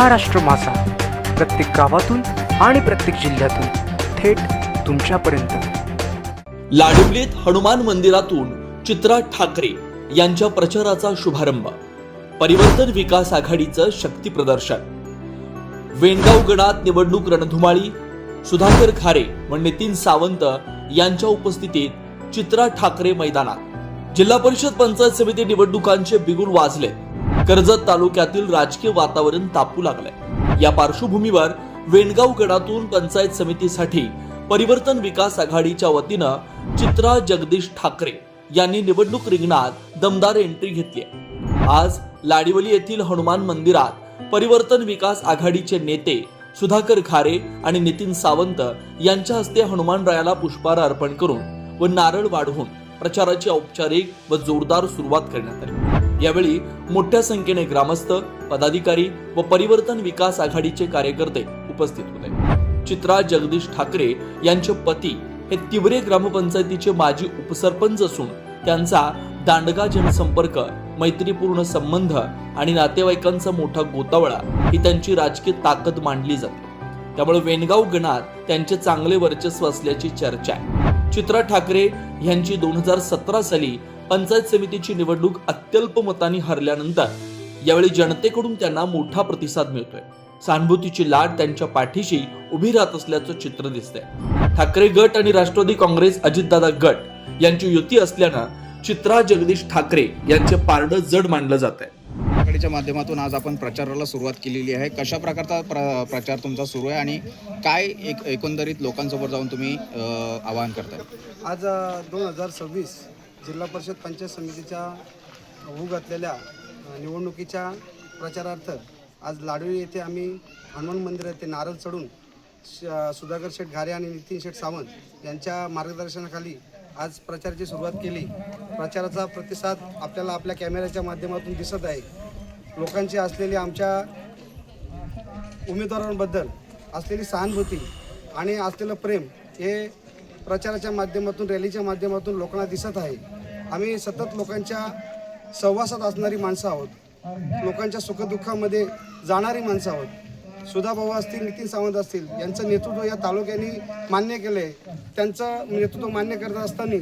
महाराष्ट्र मासा प्रत्येक गावातून आणि प्रत्येक जिल्ह्यातून थेट तुमच्यापर्यंत. लाडिवलीत हनुमान मंदिरातून चित्रा ठाकरे यांच्या प्रचाराचा शुभारंभ. परिवर्तन विकास आघाडीचं शक्ती प्रदर्शन. वेणगाव गणात निवडणूक रणधुमाळी सुधाकर खारे व नितीन सावंत यांच्या उपस्थितीत चित्रा ठाकरे मैदानात. जिल्हा परिषद पंचायत समिती निवडणुकांचे बिगुल वाजले. कर्जत तालुक्यातील राजकीय वातावरण तापू लागलंय या पार्श्वभूमीवर वेणगाव गडातून पंचायत समितीसाठी परिवर्तन विकास आघाडीच्या वतीनं चित्रा जगदीश ठाकरे यांनी निवडणूक रिंगणात दमदार एंट्री घेतली आहे. आज लाडिवली येथील हनुमान मंदिरात परिवर्तन विकास आघाडीचे नेते सुधाकर खारे आणि नितीन सावंत यांच्या हस्ते हनुमानरायाला पुष्पहार अर्पण करून व नारळ वाढवून प्रचाराची औपचारिक व जोरदार सुरुवात करण्यात आली यावेळी मोठ्या संख्येने ग्रामस्थ पदाधिकारी व परिवर्तन विकास आघाडीचे कार्यकर्ते उपस्थित होते. चित्रा जगदीश ठाकरे यांचे पती हे तिवरे ग्रामपंचायतीचे माजी उपसरपंच असून त्यांचा दांडगा जनसंपर्क मैत्रीपूर्ण संबंध आणि नातेवाईकांचा मोठा गोतावळा ही त्यांची राजकीय ताकद मांडली जाते. त्यामुळे वेणगाव गणात त्यांचे चांगले वर्चस्व असल्याची चर्चा आहे. चित्रा ठाकरे यांची दोन हजार सतरा साली पंचायत समितीची निवडणूक अत्यल्प मतांनी हरल्यानंतर यावेळी जनतेकडून त्यांना मोठा प्रतिसाद मिळतोय. सहानुभूतीची लाट त्यांच्या पाठीशी उभी राहत असल्याचं चित्र दिसतंय. ठाकरे गट आणि राष्ट्रवादी काँग्रेस अजितदादा गट यांची युती असल्यानं चित्रा जगदीश ठाकरे यांचे पारडं जड मानलं जात आहे आघाडीच्या माध्यमातून आज आपण प्रचाराला सुरुवात केलेली आहे. कशा प्रकारचा प्र प्रचार तुमचा सुरू आहे आणि काय एक एकंदरीत लोकांसमोर जाऊन तुम्ही आवाहन करताय? आज दोन हजार सव्वीस जिल्हा परिषद पंचायत समितीच्या होऊ घातलेल्या निवडणुकीच्या प्रचारार्थ आज लाडवी येथे आम्ही हनुमान मंदिर येथे नारळ चढून श- सुधाकर शेठ घारे आणि नितीन शेठ सावंत यांच्या मार्गदर्शनाखाली आज प्रचाराची सुरुवात केली. प्रचाराचा प्रतिसाद आपल्याला आपल्या कॅमेऱ्याच्या माध्यमातून दिसत आहे. लोकांची असलेली आमच्या उमेदवारांबद्दल असलेली सहानुभूती आणि असलेलं प्रेम हे प्रचाराच्या माध्यमातून रॅलीच्या माध्यमातून लोकांना दिसत आहे. आम्ही सतत लोकांच्या सहवासात असणारी माणसं आहोत. लोकांच्या सुखदुःखामध्ये जाणारी माणसं आहोत. सुधाभाऊ असतील नितीन सावंत असतील यांचं नेतृत्व या तालुक्याने मान्य केलं आहे त्यांचं नेतृत्व मान्य करत असताना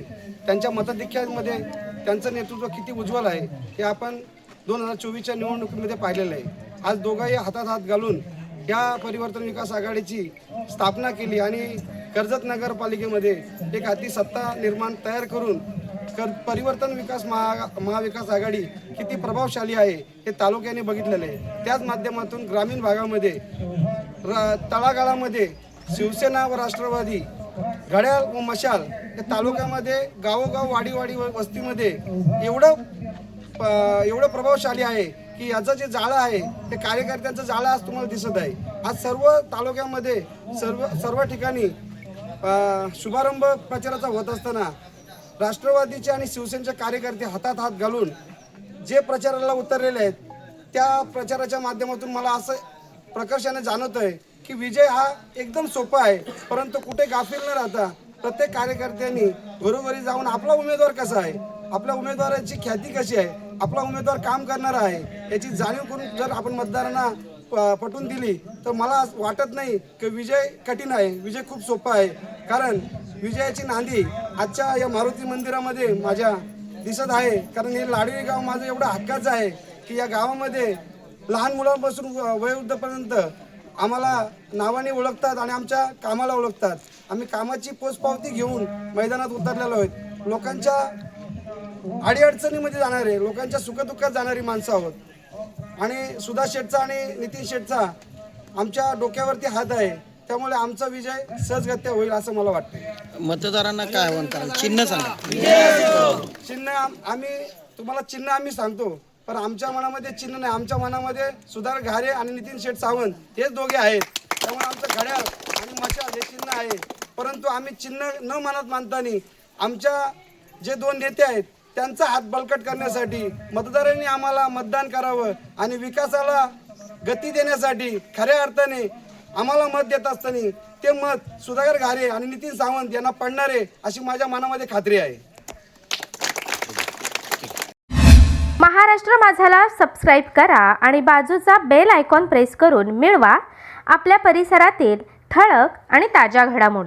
त्यांच्या मताधिक्यामध्ये त्यांचं नेतृत्व किती उज्ज्वल आहे हे आपण दोन हजार चोवीसच्या निवडणुकीमध्ये पाहिलेलं आहे. आज दोघांही हातात हात घालून या परिवर्तन विकास आघाडीची स्थापना केली आणि कर्जत नगरपालिकेमध्ये एक हाती सत्ता निर्माण तयार करून कर परिवर्तन विकास महा महाविकास आघाडी किती प्रभावशाली आहे हे तालुक्याने बघितलेलं आहे. त्याच माध्यमातून ग्रामीण भागामध्ये र तळागाळामध्ये शिवसेना व राष्ट्रवादी घड्याळ व मशाल हे तालुक्यामध्ये गावोगाव वाडीवाडी व वस्तीमध्ये एवढं एवढं प्रभावशाली आहे की याचं जे जाळं आहे ते कार्यकर्त्यांचं जाळं आज तुम्हाला दिसत आहे. आज सर्व तालुक्यामध्ये सर्व सर्व ठिकाणी शुभारंभ प्रचाराचा होत असताना राष्ट्रवादीचे आणि शिवसेनेचे कार्यकर्ते हातात हात घालून जे प्रचाराला उतरलेले आहेत त्या प्रचाराच्या माध्यमातून मला असं प्रकर्षाने जाणवत आहे की विजय हा एकदम सोपा आहे परंतु कुठे गाफील न राहता प्रत्येक कार्यकर्त्यांनी घरोघरी जाऊन आपला उमेदवार कसा आहे आपल्या उमेदवाराची ख्याती कशी आहे आपला उमेदवार काम करणारा आहे याची जाणीव करून जर आपण मतदारांना पटवून दिली. तर मला असं वाटत नाही की विजय कठीण आहे. विजय खूप सोपा आहे. कारण विजयाची नांदी आजच्या या मारुती मंदिरामध्ये माझ्या दिसत आहे. कारण हे लाडवी गाव माझं एवढं हक्काचं आहे की या गावामध्ये लहान मुलांपासून वयोवृद्धपर्यंत आम्हाला नावाने ओळखतात आणि आमच्या कामाला ओळखतात. आम्ही कामाची पोचपावती घेऊन मैदानात उतरलेलो आहोत. लोकांच्या अडीअडचणीमध्ये जाणारे लोकांच्या सुखदुःखात जाणारी माणसं आहोत. आणि सुधा शेठचा आणि नितीन शेठचा आमच्या डोक्यावरती हात आहे. त्यामुळे आमचा विजय सहजगत्या होईल असं मला वाटतं मतदारांना काय आव्हान कराल? चिन्ह सांगा. चिन्ह आम- आम्ही तुम्हाला चिन्ह आम्ही सांगतो पण आमच्या मनामध्ये चिन्ह नाही. आमच्या मनामध्ये सुधार घारे आणि नितीन शेठ सावंत हेच दोघे आहेत. त्यामुळे आमचं घड्याळ आणि मशाल हे चिन्ह आहे. परंतु आम्ही चिन्ह न मनात मानताना आमच्या जे दोन नेते आहेत त्यांचा हात बळकट करण्यासाठी मतदारांनी आम्हाला मतदान करावं आणि विकासाला गती देण्यासाठी खऱ्या अर्थाने आम्हाला मत देत असताना ते मत सुधाकर घारे आणि नितीन सावंत यांना पडणारे अशी माझ्या मनामध्ये खात्री आहे. महाराष्ट्र माझाला सबस्क्राईब करा आणि बाजूचा बेल आयकॉन प्रेस करून मिळवा. आपल्या परिसरातील ठळक आणि ताज्या घडामोडी.